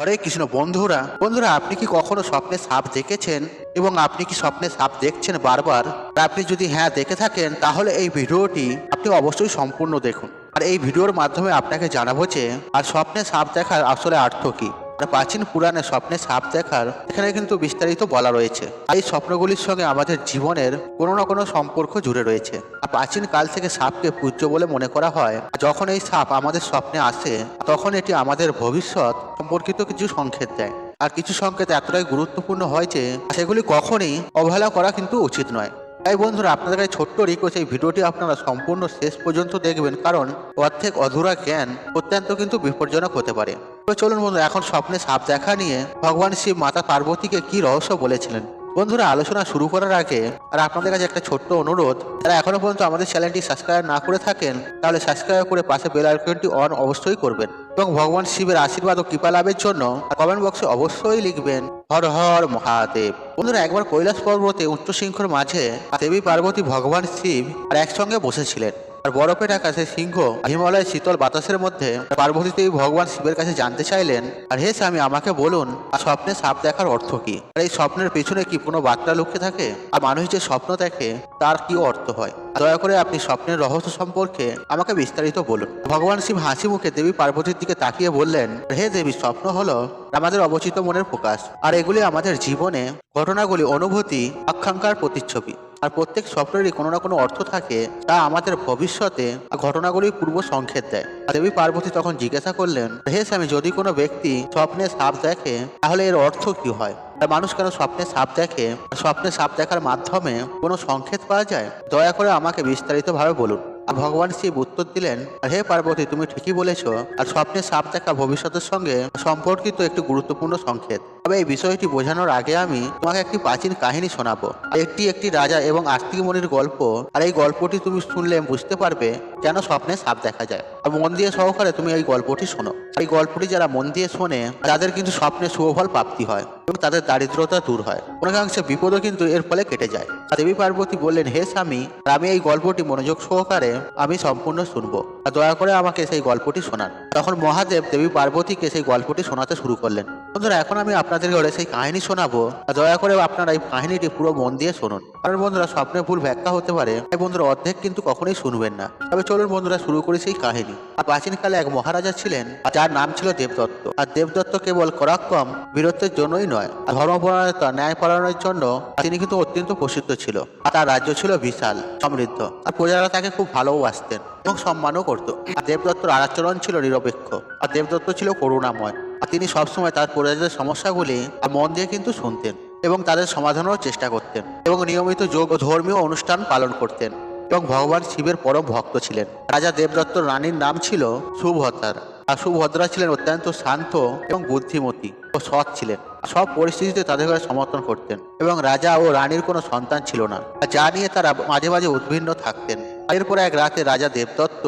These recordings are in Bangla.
হরে কৃষ্ণ, বন্ধুরা বন্ধুরা, আপনি কি কখনো স্বপ্নে সাপ দেখেছেন? এবং আপনি কি স্বপ্নে সাপ দেখছেন বারবার? আপনি যদি হ্যাঁ দেখে থাকেন, তাহলে এই ভিডিওটি আপনি অবশ্যই সম্পূর্ণ দেখুন। আর এই ভিডিওর মাধ্যমে আপনাকে জানাব যে, আর স্বপ্নে সাপ দেখার আসলে অর্থ কি? আর প্রাচীন পুরাণে স্বপ্নে সাপ দেখার, এখানে কিন্তু বিস্তারিত বলা রয়েছে। এই স্বপ্নগুলির সঙ্গে আমাদের জীবনের কোনো না কোনো সম্পর্ক জুড়ে রয়েছে। আর প্রাচীন কাল থেকে সাপকে পূজ্য বলে মনে করা হয়। যখন এই সাপ আমাদের স্বপ্নে আসে, তখন এটি আমাদের ভবিষ্যৎ সম্পর্কিত কিছু সংকেত দেয়। আর কিছু সংকেত এতটাই গুরুত্বপূর্ণ হয় যে, সেগুলি কখনই অবহেলা করা কিন্তু উচিত নয়। তাই বন্ধুরা, আপনাদের কাছে ছোট্ট রিকোয়েস্ট এই ভিডিওটি আপনারা সম্পূর্ণ শেষ পর্যন্ত দেখবেন, কারণ অর্ধেক অধুরা জ্ঞান অত্যন্ত কিন্তু বিপজ্জনক হতে পারে। তো চলুন বন্ধু এখন স্বপ্নে সাপ দেখা নিয়ে ভগবান শিব মাতা পার্বতীকে কি রহস্য বলেছিলেন? বন্ধুরা, আলোচনা শুরু করার আগে, আর আপনাদের কাছে একটা ছোট্ট অনুরোধ, যারা এখনও পর্যন্ত আমাদের চ্যানেলটি সাবস্ক্রাইব না করে থাকেন, তাহলে সাবস্ক্রাইব করে পাশে বেল আইকনটি অন অবশ্যই করবেন। এবং ভগবান শিবের আশীর্বাদ ও কৃপা লাভের জন্য কমেন্ট বক্সে অবশ্যই লিখবেন, হর হর মহাদেব। বন্ধুরা, একবার কৈলাস পর্বতে উচ্চ শৃঙ্খর মাঝে দেবী পার্বতী ভগবান শিব আর একসঙ্গে বসেছিলেন। আর বরফে ঢাকা সেই সিংহ, হিমালয়ের শীতল বাতাসের মধ্যে পার্বতী দেবী ভগবান শিবের কাছে জানতে চাইলেন, আর হে স্বামী, আমাকে বলুন, আর স্বপ্নে সাপ দেখার অর্থ কি? আর এই স্বপ্নের পেছনে কি কোনো বার্তা লুকিয়ে থাকে? আর মানুষ যে স্বপ্ন দেখে, তার কি অর্থ হয়? দয়া করে আপনি স্বপ্নের রহস্য সম্পর্কে আমাকে বিস্তারিত বলুন। ভগবান শিব হাসি মুখে দেবী পার্বতীর দিকে তাকিয়ে বললেন, হে দেবী, স্বপ্ন হলো আমাদের অবচিত মনের প্রকাশ, আর এগুলি আমাদের জীবনে ঘটনাগুলি অনুভূতি, আকাঙ্ক্ষার প্রতিচ্ছবি। আর প্রত্যেক স্বপ্নেরই কোনো না কোনো অর্থ থাকে তা আমাদের ভবিষ্যতে ঘটনাগুলির পূর্ব সংকেত দেয়। আর দেবী পার্বতী তখন জিজ্ঞাসা করলেন, হে স্বামী, যদি কোনো ব্যক্তি স্বপ্নে সাপ দেখে, তাহলে এর অর্থ কি হয়? আর মানুষ কেন স্বপ্নে সাপ দেখে? স্বপ্নে সাপ দেখার মাধ্যমে কোনো সংকেত পাওয়া যায়? দয়া করে আমাকে বিস্তারিতভাবে বলুন। আর ভগবান শিব উত্তর দিলেন, হে পার্বতী, তুমি ঠিকই বলেছ, আর স্বপ্নে সাপ দেখা ভবিষ্যতের সঙ্গে সম্পর্কিত একটি গুরুত্বপূর্ণ সংকেত। তবে এই বিষয়টি বোঝানোর আগে আমি তোমাকে একটি প্রাচীন কাহিনী শোনাবো। একটি একটি রাজা এবং আস্তিক মনির গল্প, আর এই গল্পটি তুমি শুনলে বুঝতে পারবে কেন স্বপ্নে সাপ দেখা যায়। আর মন দিয়ে সহকারে তুমি এই গল্পটি শোনো। এই গল্পটি যারা মন দিয়ে শোনে, তাদের কিন্তু স্বপ্নে শুভফল প্রাপ্তি হয় এবং তাদের দারিদ্রতা দূর হয়। অনেকাংশে বিপদও কিন্তু এর ফলে কেটে যায়। দেবী পার্বতী বললেন, হে স্বামী, আমি এই গল্পটি মনোযোগ সহকারে আমি সম্পূর্ণ শুনব। আর দয়া করে আমাকে সেই গল্পটি শোনান। তখন মহাদেব দেবী পার্বতীকে সেই গল্পটি শোনাতে শুরু করলেন। বন্ধুরা, এখন আমি আপনাদের ঘরে সেই কাহিনী শোনাবো। আর দয়া করে আপনারা এই কাহিনীটি পুরো মন দিয়ে শুনুন। কারণ বন্ধুরা, স্বপ্নে ভুল ব্যাখ্যা হতে পারে। তাই বন্ধুরা, অর্ধেক কিন্তু কখনোই শুনবেন না। তবে চলুন বন্ধুরা শুরু করি সেই কাহিনী। আর প্রাচীনকালে এক মহারাজা ছিলেন যার নাম ছিল দেবদত্ত। আর দেবদত্ত কেবল করাক্রম বীরত্বের জন্যই নয় ধর্মপরায়ণতা পরায়ণের জন্য তিনি কিন্তু অত্যন্ত প্রসিদ্ধ ছিল। আর তার রাজ্য ছিল বিশাল, সমৃদ্ধ। আর প্রজারা তাকে খুব ভালোবাসতেন এবং সম্মানও করত। আর দেবদত্তর আচরণ ছিল নিরপেক্ষ। আর দেবদত্ত ছিল করুণাময়। আর তিনি সবসময় তার প্রজাদের সমস্যাগুলি মন দিয়ে কিন্তু শুনতেন এবং তাদের সমাধানেরও চেষ্টা করতেন এবং নিয়মিত যোগ ধর্মীয় অনুষ্ঠান পালন করতেন। এবং ভগবান শিবের পরম ভক্ত ছিলেন। রাজা দেবদত্ত রানীর নাম ছিল সুভদ্রার আর সুভদ্রা ছিলেন অত্যন্ত শান্ত এবং বুদ্ধিমতী ও সৎ ছিলেন। সব পরিস্থিতিতে তাদের ঘরে সমর্থন করতেন এবং রাজা ও রানীর কোনো সন্তান ছিল না। যা নিয়ে তারা মাঝে মাঝে উদ্ভিন্ন থাকতেন। এরপরে এক রাতে রাজা দেবদত্ত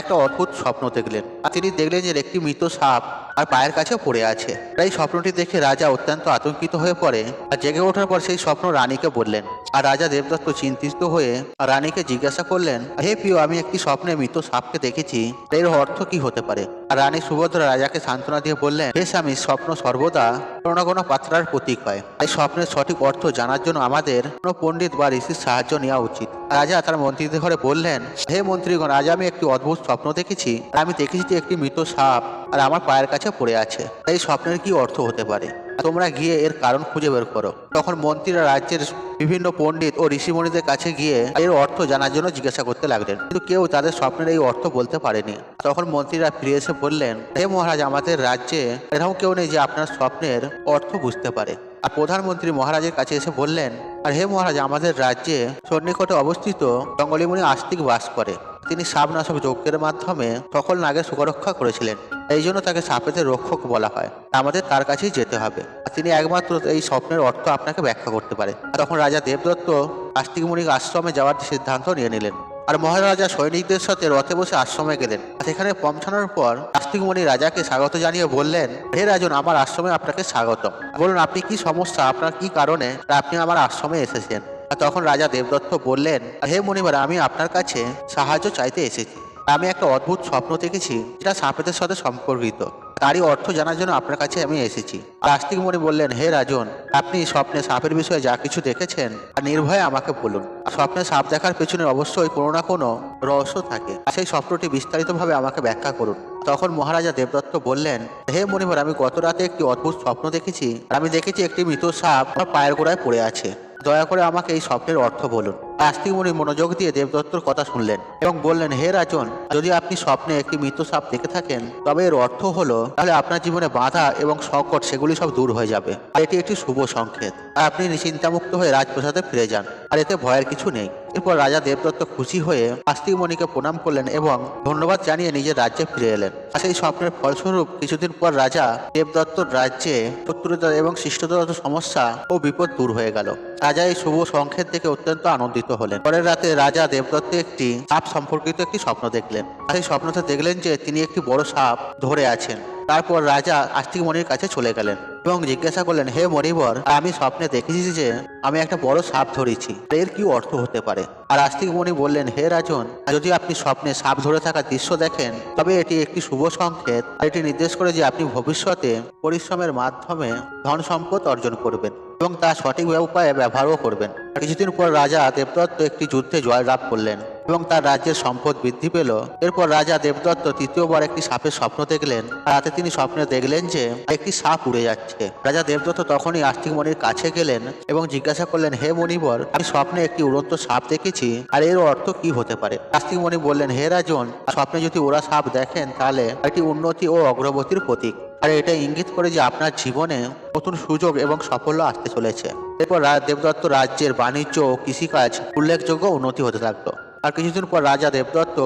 একটা অদ্ভুত স্বপ্ন দেখলেন। আর তিনি দেখলেন যে একটি মৃত সাপ আর পায়ের কাছে পড়ে আছে। এই স্বপ্নটি দেখে রাজা অত্যন্ত আতঙ্কিত হয়ে পড়ে। আর জেগে ওঠার পর সেই স্বপ্ন রানীকে বললেন আর রাজা দেবদত্ত চিন্তিত হয়ে রানীকে জিজ্ঞাসা করলেন, হে প্রিয়, আমি একটি স্বপ্নে মৃত সাপকে দেখেছি। এর অর্থ কি হতে পারে? আর রানী সুভদ্রা রাজাকে সান্ত্বনা দিয়ে বললেন, হে স্বামী, স্বপ্ন সর্বদা কোনো কোনো পাত্রার প্রতীক হয়। তাই স্বপ্নের সঠিক অর্থ জানার জন্য আমাদের কোনো পণ্ডিত বা ঋষির সাহায্য নেওয়া উচিত। রাজা তার মন্ত্রীদের ঘরে বললেন, হে মন্ত্রীগণ, আজ আমি একটি অদ্ভুত স্বপ্ন দেখেছি। আমি দেখেছি যে একটি মৃত সাপ, আর আমার পায়ের কাছে পড়ে আছে। এই স্বপ্নের কি অর্থ হতে পারে? তোমরা গিয়ে এর কারণ খুঁজে বের করো। তখন মন্ত্রীরা রাজ্যের বিভিন্ন পণ্ডিত ও ঋষিমণিদের কাছে গিয়ে এর অর্থ জানার জন্য জিজ্ঞাসা করতে লাগলেন। কিন্তু কেউ তাদের স্বপ্নের এই অর্থ বলতে পারেনি। তখন মন্ত্রীরা ফিরে এসে বললেন, হে মহারাজ, আমাদের রাজ্যে এরকম কেউ নেই যে আপনার স্বপ্নের অর্থ বুঝতে পারে। আর প্রধানমন্ত্রী মহারাজের কাছে এসে বললেন আর হে মহারাজ, আমাদের রাজ্যে সন্নিকটে অবস্থিত জঙ্গলিমুনি আস্তিক বাস করে। তিনি সাপনাশক যজ্ঞের মাধ্যমে সকল নাগের সুরক্ষা করেছিলেন। এই জন্য তাকে সাপেদের রক্ষক বলা হয়। আমাদের তার কাছেই যেতে হবে। আর তিনি একমাত্র এই স্বপ্নের অর্থ আপনাকে ব্যাখ্যা করতে পারে তখন রাজা দেবদত্ত আস্তিক মুনির আশ্রমে যাওয়ার সিদ্ধান্ত নিয়ে নিলেন। আর মহারাজা সৈনিকদের সাথে রথে বসে আশ্রমে গেলেন। সেখানে পৌঁছানোর পর আস্তিক মুনি রাজাকে স্বাগত জানিয়ে বললেন, হে রাজন, আমার আশ্রমে আপনাকে স্বাগত বলুন, আপনি কি সমস্যা? আপনার কি কারণে আপনি আমার আশ্রমে এসেছেন? তখন রাজা দেবদত্ত বললেন, হে মণিবার আমি আপনার কাছে সাহায্য চাইতে এসেছি। আমি একটা অদ্ভুত স্বপ্ন দেখেছি, যেটা সাপেদের সাথে সম্পর্কিত। তারই অর্থ জানার জন্য আপনার কাছে আমি এসেছি। আর আস্তিক মণি বললেন, হে রাজন, আপনি স্বপ্নে সাপের বিষয়ে যা কিছু দেখেছেন নির্ভয়ে আমাকে বলুন। স্বপ্নে সাপ দেখার পেছনে অবশ্যই কোনো না কোনো রহস্য থাকে। সেই স্বপ্নটি বিস্তারিতভাবে আমাকে ব্যাখ্যা করুন। তখন মহারাজা দেবদত্ত বললেন, হে মণিবর আমি গত রাতে একটি অদ্ভুত স্বপ্ন দেখেছি। আমি দেখেছি একটি মৃত সাপ আমার পায়ের গোড়ায় পড়ে আছে। দয়া করে আমাকে এই স্বপ্নের অর্থ বলুন। আস্তিক মুনি মনোযোগ দিয়ে দেবদত্তর কথা শুনলেন এবং বললেন, হে রাজন, যদি আপনি স্বপ্নে একটি মৃত সাপ দেখে থাকেন, তবে এর অর্থ হলো, তাহলে আপনার জীবনে বাধা এবং সংকট সেগুলি সব দূর হয়ে যাবে। আর এটি একটি শুভ সংকেত। আর আপনি নিশ্চিন্তামুক্ত হয়ে রাজপ্রাসাদে ফিরে যান। আর এতে ভয়ের কিছু নেই। এরপর রাজা দেবদত্ত খুশি হয়ে আস্তিক মণিকে প্রণাম করলেন এবং ধন্যবাদ জানিয়ে নিজের রাজ্যে ফিরে এলেন। সেই স্বপ্নের ফলস্বরূপ কিছুদিন পর রাজা দেবদত্তর রাজ্যে শত্রুতা এবং শিষ্টতাগত সমস্যা ও বিপদ দূর হয়ে গেল। রাজা এই শুভ সংকেত দেখে অত্যন্ত আনন্দিত হলেন। পরের রাতে রাজা দেবদত্ত একটি সাপ সম্পর্কিত একটি স্বপ্ন দেখলেন। সেই স্বপ্নতে দেখলেন যে তিনি একটি বড় সাপ ধরে আছেন। তারপর রাজা আস্তিক মণির কাছে চলে গেলেন এবং জিজ্ঞাসা করলেন, হে মণিবর, আমি স্বপ্নে দেখেছি যে আমি একটা বড় সাপ ধরেছি। এর কি অর্থ হতে পারে? আর আস্তিক মণি বললেন, হে রাজন, যদি আপনি স্বপ্নে সাপ ধরে থাকা দৃশ্য দেখেন, তবে এটি একটি শুভ সংকেত। এটি নির্দেশ করে যে আপনি ভবিষ্যতে পরিশ্রমের মাধ্যমে ধন সম্পদ অর্জন করবেন এবং তা সঠিক উপায়ে ব্যবহারও করবেন। কিছুদিন পর রাজা দেবদত্ত একটি যুদ্ধে জয় লাভ করলেন। এবং তার রাজ্যের সম্পদ বৃদ্ধি পেল। এরপর রাজা দেবদত্ত তৃতীয়বার একটি সাপের স্বপ্ন দেখলেন। রাতে তিনি স্বপ্নে দেখলেন যে, একটি সাপ উড়ে যাচ্ছে। রাজা দেবদত্ত তখনই আস্তিক মণির কাছে গেলেন এবং জিজ্ঞাসা করলেন, হে মণিবর, আমি স্বপ্নে একটি উড়ন্ত সাপ দেখেছি। আর এর অর্থ কি হতে পারে? আস্তিক মণি বললেন, হে রাজন, স্বপ্নে যদি ওরা সাপ দেখেন, তাহলে এটি উন্নতি ও অগ্রগতির প্রতীক। আর এটা ইঙ্গিত করে যে আপনার জীবনে নতুন সুযোগ এবং সাফল্য আসতে চলেছে। এরপর দেবদত্ত রাজ্যের বাণিজ্য ও কৃষিকাজ উল্লেখযোগ্য উন্নতি হতে থাকল। আর কিছুদিন পর রাজা দেবদত্ত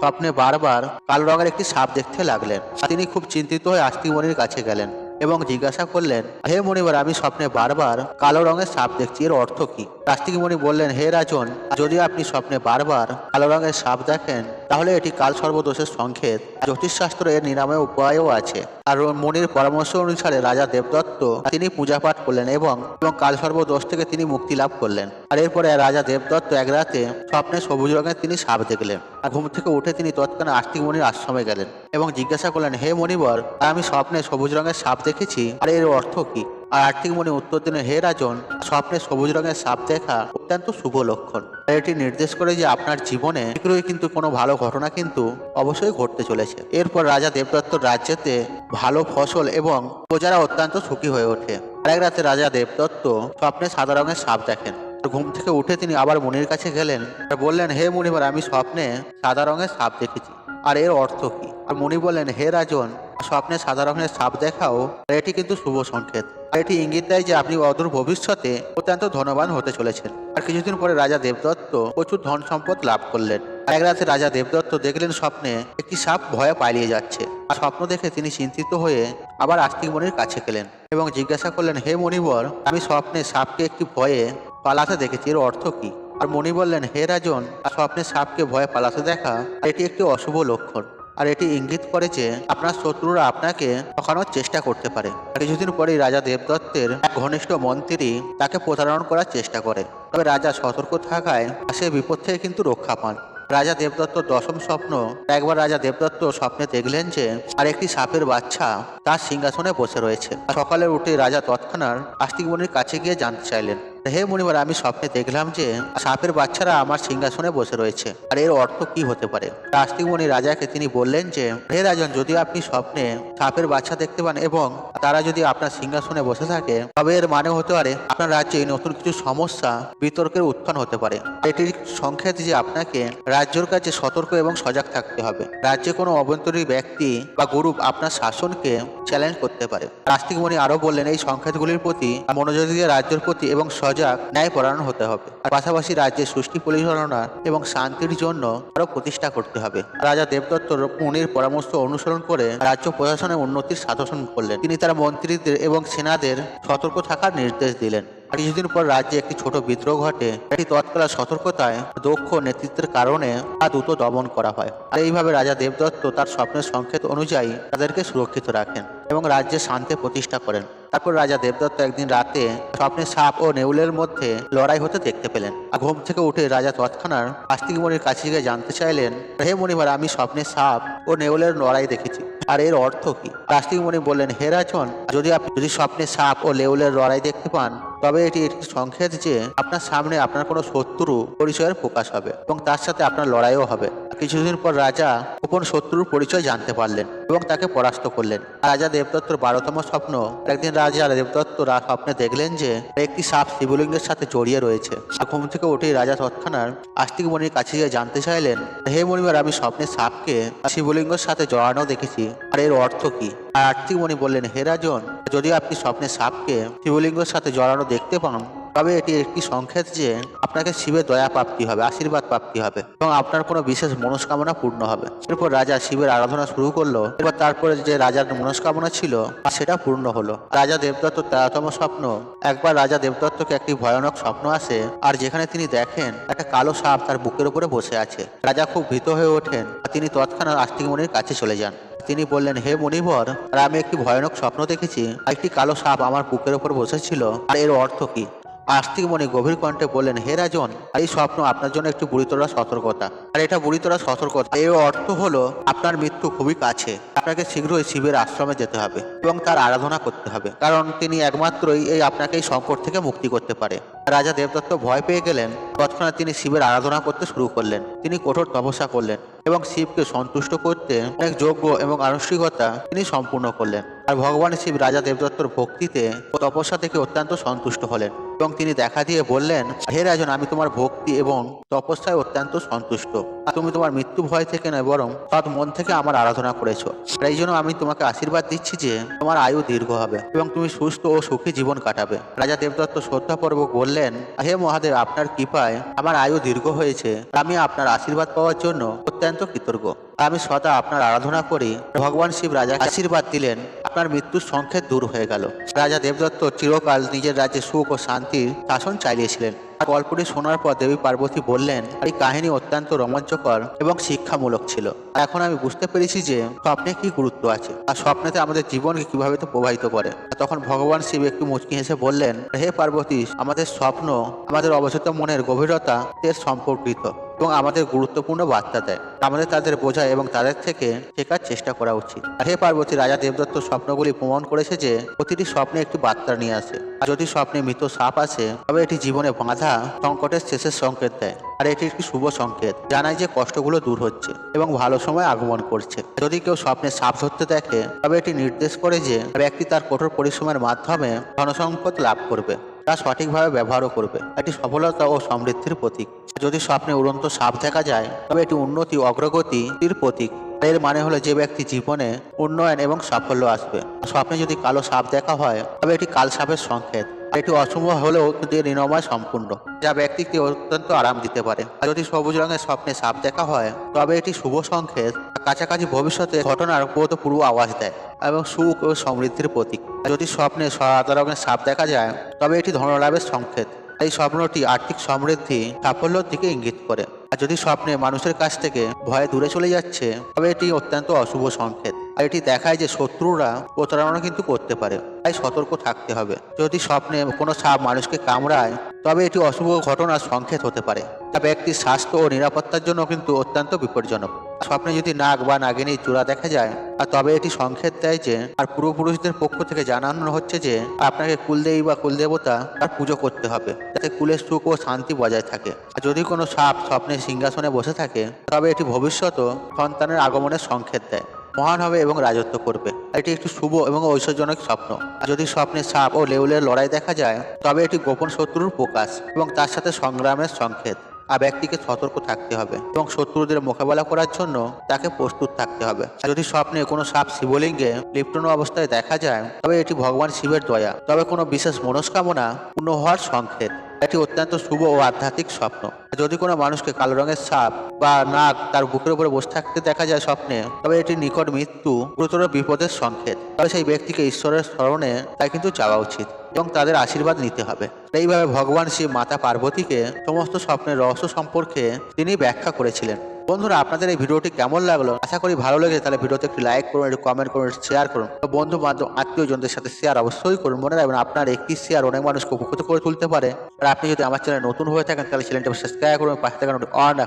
স্বপ্নে বারবার কালো রঙের একটি সাপ দেখতে লাগলেন। তিনি খুব চিন্তিত হয়ে আস্তিমণির কাছে গেলেন এবং জিজ্ঞাসা করলেন, হে মণিবার, আমি স্বপ্নে বারবার কালো রঙের সাপ দেখছি, এর অর্থ কি? আস্তিক মণি বললেন, হে রাজন, যদি আপনি স্বপ্নে বারবার কালো রঙের সাপ দেখেন তাহলে এটি কাল সর্বদোষের সংকেত। জ্যোতিষশাস্ত্র এর নিরাময় উপায়ও আছে। আর মনির পরামর্শ অনুসারে রাজা দেবদত্ত তিনি পূজা পাঠ করলেন এবং এবং কাল সর্বদোষ থেকে তিনি মুক্তি লাভ করলেন। আর এরপরে রাজা দেবদত্ত এক রাতে স্বপ্নে সবুজ রঙের তিনি সাপ দেখলেন। আর ঘুম থেকে উঠে তিনি তৎক্ষণাৎ আস্তিক মনির আশ্রমে গেলেন এবং জিজ্ঞাসা করলেন, হে মণিবর, আমি স্বপ্নে সবুজ রঙের সাপ দেখেছি, আর এর অর্থ কি? আর আর্থিক মনে উত্তর দিলেন হে রাজন, স্বপ্নে সবুজ রঙের সাপ দেখা অত্যন্ত শুভ লক্ষণ। এটি নির্দেশ করে যে আপনার জীবনে শীঘ্রই কিন্তু কোনো ভালো ঘটনা কিন্তু অবশ্যই ঘটতে চলেছে। এরপর রাজা দেবদত্ত রাজ্যেতে ভালো ফসল এবং প্রজারা অত্যন্ত সুখী হয়ে ওঠে। আরেক রাতে রাজা দেবদত্ত স্বপ্নে সাদা রঙের সাপ দেখেন। ঘুম থেকে উঠে তিনি আবার মুনির কাছে গেলেন। আর বললেন, হে মুনিবার, আমি স্বপ্নে সাদা রঙের সাপ দেখেছি। আর এর অর্থ কি? আর মুনি বললেন, হে রাজন, স্বপ্নে সাদা রঙের সাপ দেখাও এটি কিন্তু শুভ সংকেত। আর এটি ইঙ্গিত দেয় যে আপনি অদূর ভবিষ্যতে অত্যন্ত ধনবান হতে চলেছেন। আর কিছুদিন পরে রাজা দেবদত্ত প্রচুর ধন সম্পদ লাভ করলেন। এক রাতে রাজা দেবদত্ত দেখলেন স্বপ্নে একটি সাপ ভয়ে পালিয়ে যাচ্ছে। আর স্বপ্ন দেখে তিনি চিন্তিত হয়ে আবার আস্তিক মনির কাছে গেলেন এবং জিজ্ঞাসা করলেন, হে মণিবর আমি স্বপ্নে সাপকে একটি ভয়ে পালাতে দেখেছি, এর অর্থ কি? আর মণি বললেন, হে রাজন, স্বপ্নে সাপকে ভয়ে পালাতে দেখা, এটি একটি অশুভ লক্ষণ। আর এটি ইঙ্গিত করে যে, আপনার শত্রুরা আপনাকে ঠকানোর চেষ্টা করতে পারে। কিছুদিন পরেই রাজা দেবদত্তের এক ঘনিষ্ঠ মন্ত্রী তাকে প্রতারণ করার চেষ্টা করে। তবে রাজা সতর্ক থাকায় সে বিপদ থেকে কিন্তু রক্ষা পান। রাজা দেবদত্ত দশম স্বপ্ন, একবার রাজা দেবদত্ত স্বপ্নে দেখলেন যে আর একটি সাপের বাচ্চা তার সিংহাসনে বসে রয়েছে। সকালে উঠে রাজা তৎক্ষণাৎ আস্তিকমণির কাছে গিয়ে জানতে চাইলেন। হে মণিবার আমি স্বপ্নে দেখলাম যে সাপের বাচ্চারা আমার সিংহাসনে বসে রয়েছে। আর এর অর্থ কি হতে পারে? আস্তিক মণি রাজাকে তিনি বললেন যে, হে রাজন, যদি আপনি স্বপ্নে সাপের বাচ্চা দেখতে পান এবং তারা যদি আপনার সিংহাসনে বসে থাকে, তবে এর মানে হতে পারে আপনার রাজ্যে নতুন কিছু সমস্যা, বিতর্কের উত্থান হতে পারে। এটির সংকেত যে আপনাকে রাজ্যের কাছে সতর্ক এবং সজাগ থাকতে হবে। রাজ্যে কোনো অভ্যন্তরীণ ব্যক্তি বা গ্রুপ আপনার শাসনকে চ্যালেঞ্জ করতে পারে। আস্তিক মণি আরও বললেন, এই সংকেতগুলির প্রতি মনোযোগ দিয়ে রাজ্যের প্রতি এবং সজাগ ন্যায় পরায়ণ হতে হবে। আর পাশাপাশি রাজ্যের সুষ্ঠি পরিচালনা এবং শান্তির জন্য আরও প্রতিষ্ঠা করতে হবে। রাজা দেবদত্ত মুনির পরামর্শ অনুসরণ করে রাজ্য প্রশাসনের উন্নতির সাধন করলেন। তিনি তার মন্ত্রীদের এবং সেনাদের সতর্ক থাকার নির্দেশ দিলেন। কিছুদিন পর রাজ্যে একটি ছোট বিদ্রোহ ঘটে। এটি তৎকালীন সতর্কতায় দক্ষ নেতৃত্বের কারণে তা দ্রুত দমন করা হয়। আর এইভাবে রাজা দেবদত্ত তার স্বপ্নের সংকেত অনুযায়ী তাদেরকে সুরক্ষিত রাখেন। এবং রাজ্যে শান্তি প্রতিষ্ঠা করেন। তারপর রাজা দেবদত্ত একদিন রাতে স্বপ্নে সাপ ও নেউলের মধ্যে লড়াই হতে দেখতে পেলেন। আর ঘুম থেকে উঠে রাজা তৎক্ষণাৎ আস্তিক মণির কাছে গিয়ে জানতে চাইলেন, হে মণিবার আমি স্বপ্নে সাপ ও নেউলের লড়াই দেখেছি। আর এর অর্থ কি? আস্তিক মণি বললেন, হে রাজন, যদি আপনি যদি স্বপ্নে সাপ ও লেউলের লড়াই দেখতে পান, তবে এটি একটি সংকেত যে আপনার সামনে আপনার কোনো শত্রু পরিচয়ের প্রকাশ হবে এবং তার সাথে আপনার লড়াইও হবে। কিছুদিন পর রাজা গোপন শত্রুর পরিচয় জানতে পারলেন এবং তাকে পরাস্ত করলেন। রাজা দেবদত্তর বারোতম স্বপ্ন, একদিন রাজা দেবদত্ত স্বপ্নে দেখলেন যে, একটি সাপ শিবলিঙ্গের সাথে জড়িয়ে রয়েছে। ঘুম থেকে উঠেই রাজা তৎক্ষণাৎ আস্তিক মণির কাছে গিয়ে জানতে চাইলেন, হে মণিবার আমি স্বপ্নে সাপকে শিবলিঙ্গের সাথে জড়ানো দেখেছি, আর এর অর্থ কি? আর আর্থিক মণি বললেন, হে রাজন, যদি আপনি স্বপ্নে সাপকে শিবলিঙ্গের সাথে জড়ানো দেখতে পান তবে এটি একটি সংকেত যে আপনাকে শিবের দয়া প্রাপ্তি হবে, আশীর্বাদ প্রাপ্তি হবে এবং আপনার কোনো বিশেষ মনস্কামনা পূর্ণ হবে। এরপর রাজা শিবের আরাধনা শুরু করল। এরপর তারপরে যে রাজার মনস্কামনা ছিল, সেটা পূর্ণ হলো। রাজা দেবদত্ত তেরোতম স্বপ্ন। একবার রাজা দেবদত্তকে একটি ভয়ানক স্বপ্ন আসে, আর যেখানে তিনি দেখেন একটা কালো সাপ তার বুকের উপরে বসে আছে। রাজা খুব ভীত হয়ে ওঠেন, আর তিনি তৎক্ষণাৎ আস্তিক মণির কাছে চলে যান। তিনি বললেন, হে মণিবর আর আমি একটি ভয়ানক স্বপ্ন দেখেছি একটি কালো সাপ আমার বুকের উপর বসেছিল, আর এর অর্থ কি? আস্তিক মণি গভীর কণ্ঠে বললেন, হে রাজন এই স্বপ্ন আপনার জন্য একটি বুড়িতরা সতর্কতা। আর এটা বুড়িতরা সতর্কতা। এর অর্থ হলো, আপনার মৃত্যু খুবই কাছে। আপনাকে শীঘ্রই শিবের আশ্রমে যেতে হবে এবং তার আরাধনা করতে হবে। কারণ তিনি একমাত্রই এই আপনাকে এই সংকট থেকে মুক্তি করতে পারে। রাজা দেবদত্ত ভয় পেয়ে গেলেন। তৎক্ষণাৎ তিনি শিবের আরাধনা করতে শুরু করলেন। তিনি কঠোর তপস্যা করলেন এবং শিবকে সন্তুষ্ট করতে অনেক যোগ্য এবং আনুষ্ঠানিকতা তিনি সম্পূর্ণ করলেন। আর ভগবান শিব রাজা দেবদত্তর ভক্তিতে তপস্যা থেকে অত্যন্ত সন্তুষ্ট হলেন এবং তিনি দেখা দিয়ে বললেন, হে রাজন, আমি তোমার ভক্তি এবং তপস্যায় অত্যন্ত সন্তুষ্ট। আর তুমি তোমার মৃত্যু ভয় থেকে নয়, বরং সৎ মন থেকে আমার আরাধনা করেছ। এই জন্য আমি তোমাকে আশীর্বাদ দিচ্ছি যে তোমার আয়ু দীর্ঘ হবে এবং তুমি সুস্থ ও সুখী জীবন কাটাবে। রাজা দেবদত্ত শ্রদ্ধাপূর্বক বললেন, হে মহাদেব, আপনার কৃপায় আমার আয়ু দীর্ঘ হয়েছে। আমি আপনার আশীর্বাদ পাওয়ার জন্য অত্যন্ত কৃতজ্ঞ। আমি সদা আপনার আরাধনা করি। ভগবান শিব রাজা আশীর্বাদ দিলেন। আপনার মৃত্যুর সংকেত দূর হয়ে গেল। রাজা দেবদত্ত চিরকাল নিজের রাজ্যে সুখ ও শান্তির শাসন চালিয়েছিলেন। গল্পটি শোনার পর দেবী পার্বতী বললেন, এই কাহিনী অত্যন্ত রোমাঞ্চকর এবং শিক্ষামূলক ছিল। এখন আমি বুঝতে পেরেছি যে স্বপ্নে কি গুরুত্ব আছে আর স্বপ্নেতে আমাদের জীবনকে কীভাবে তো প্রভাবিত করে। তখন ভগবান শিব একটু মুচকি হেসে বললেন, হে পার্বতী, আমাদের স্বপ্ন, আমাদের অবচেত মনের গভীরতা, এর সম্পর্কিত। এবং আমাদের গুরুত্বপূর্ণ বার্তা দেয়। আমাদের তাদের বোঝা এবং তাদের থেকে শেখার চেষ্টা করা উচিত। আর হে পার্বতী, রাজা দেবদত্ত স্বপ্নগুলি প্রমাণ করেছে যে প্রতিটি স্বপ্নে একটি বার্তা নিয়ে আসে। আর যদি স্বপ্নে মৃত সাপ আসে, তবে এটি জীবনে বাঁধা সংকটের শেষের সংকেত দেয়। আর এটি একটি শুভ সংকেত জানায় যে কষ্টগুলো দূর হচ্ছে এবং ভালো সময় আগমন করছে। যদি কেউ স্বপ্নে সাপ ধরতে দেখে, তবে এটি নির্দেশ করে যে ব্যক্তি তার কঠোর পরিশ্রমের মাধ্যমে ধনসম্পদ লাভ করবে। তা সঠিকভাবে ব্যবহারও করবে। এটি সফলতা ও সমৃদ্ধির প্রতীক। যদি স্বপ্নে উড়ন্ত সাপ দেখা যায়, তবে এটি উন্নতি অগ্রগতির প্রতীক। এর মানে হলো যে ব্যক্তি জীবনে উন্নয়ন এবং সাফল্য আসবে। স্বপ্নে যদি কালো সাপ দেখা হয়, তবে এটি কাল সাপের সংকেত। এটি অশুভ হলেও এর নিরাময় সম্পূর্ণ, যা ব্যক্তিকে অত্যন্ত আরাম দিতে পারে। আর যদি সবুজ রঙের স্বপ্নে সাপ দেখা হয়, তবে এটি শুভ সংকেত কাছাকাছি ভবিষ্যতে ঘটনার পূর্ব আওয়াজ দেয়, এবং সুখ ও সমৃদ্ধির প্রতীক। যদি স্বপ্নে সাদা রঙের সাপ দেখা যায়, তবে এটি ধনলাভের সংকেত। এই স্বপ্নটি আর্থিক সমৃদ্ধি, সাফল্যের দিকে ইঙ্গিত করে। আর যদি স্বপ্নে মানুষের কাছ থেকে ভয়ে দূরে চলে যাচ্ছে, তবে এটি অত্যন্ত অশুভ সংকেত। আর এটি দেখায় যে শত্রুরা প্রতারণা কিন্তু করতে পারে, তাই সতর্ক থাকতে হবে। যদি স্বপ্নে কোনো সাপ মানুষকে কামড়ায়, তবে এটি অশুভ ঘটনার সংকেত হতে পারে। ব্যক্তির স্বাস্থ্য ও নিরাপত্তার জন্য কিন্তু অত্যন্ত বিপজ্জনক। স্বপ্নে যদি নাগ বা নাগিনীর চূড়া দেখা যায়, আর তবে এটি সংকেত দেয় যে, আর পূর্বপুরুষদের পক্ষ থেকে জানানো হচ্ছে যে, আপনাকে কুলদেবী বা কুলদেবতা তার পুজো করতে হবে। যাতে কুলের সুখ ও শান্তি বজায় থাকে। আর যদি কোনো সাপ স্বপ্নে সিংহাসনে বসে থাকে, তবে এটি ভবিষ্যৎ সন্তানের আগমনের সংকেত দেয়। মহান হবে এবং রাজত্ব করবে। এটি একটি শুভ এবং ঐশ্বর্যজনক স্বপ্ন। যদি স্বপ্নে সাপ ও লেউলের লড়াই দেখা যায়, তবে এটি গোপন শত্রুর প্রকাশ এবং তার সাথে সংগ্রামের সংকেত। আর ব্যক্তিকে সতর্ক থাকতে হবে এবং শত্রুদের মোকাবেলা করার জন্য তাকে প্রস্তুত থাকতে হবে। যদি স্বপ্নে কোনো সাপ শিবলিঙ্গে লিপ্টন অবস্থায় দেখা যায়, তবে এটি ভগবান শিবের দয়া। তবে কোনো বিশেষ মনস্কামনা পূর্ণ হওয়ার সংকেত। এটি অত্যন্ত শুভ ও আধ্যাত্মিক স্বপ্ন। যদি কোনো মানুষকে কালো রঙের সাপ বা নাক তার বুকের উপরে বসে থাকতে দেখা যায় স্বপ্নে, তবে এটি নিকট মৃত্যু গুরুতর বিপদের সংকেত। তবে সেই ব্যক্তিকে ঈশ্বরের স্মরণে তাই কিন্তু যাওয়া উচিত এবং তাদের আশীর্বাদ নিতে হবে। এইভাবে ভগবান শিব মাতা পার্বতীকে সমস্ত স্বপ্নের রহস্য সম্পর্কে তিনি ব্যাখ্যা করেছিলেন। বন্ধুরা, আপনাদের এই ভিডিওটি কেমন লাগল? আশা করি ভালো লেগেছে। তাহলে ভিডিওতে একটি লাইক করুন, একটু কমেন্ট করুন শেয়ার করুন। বন্ধু বান্ধব আত্মীয় জনদের সাথে শেয়ার অবশ্যই করুন। মনে রাখবেন, আপনার একটি শেয়ার অনেক মানুষকে উপকৃত করে তুলতে পারে। আর আপনি যদি আমার চ্যানেল নতুন হয়ে থাকেন, তাহলে চ্যানেলটা সাবস্ক্রাইব করুন, পাশে থাকা অন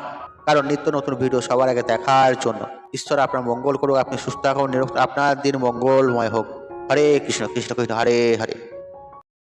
কারণ নিত্য নতুন ভিডিও সবার আগে দেখার জন্য। ঈশ্বর আপনার মঙ্গল করুক, আপনি সুস্থ থাকুন, নিরোগ আপনার দিন মঙ্গলময় হোক। হরে কৃষ্ণ কৃষ্ণ কৃষ্ণ, হরে হরে।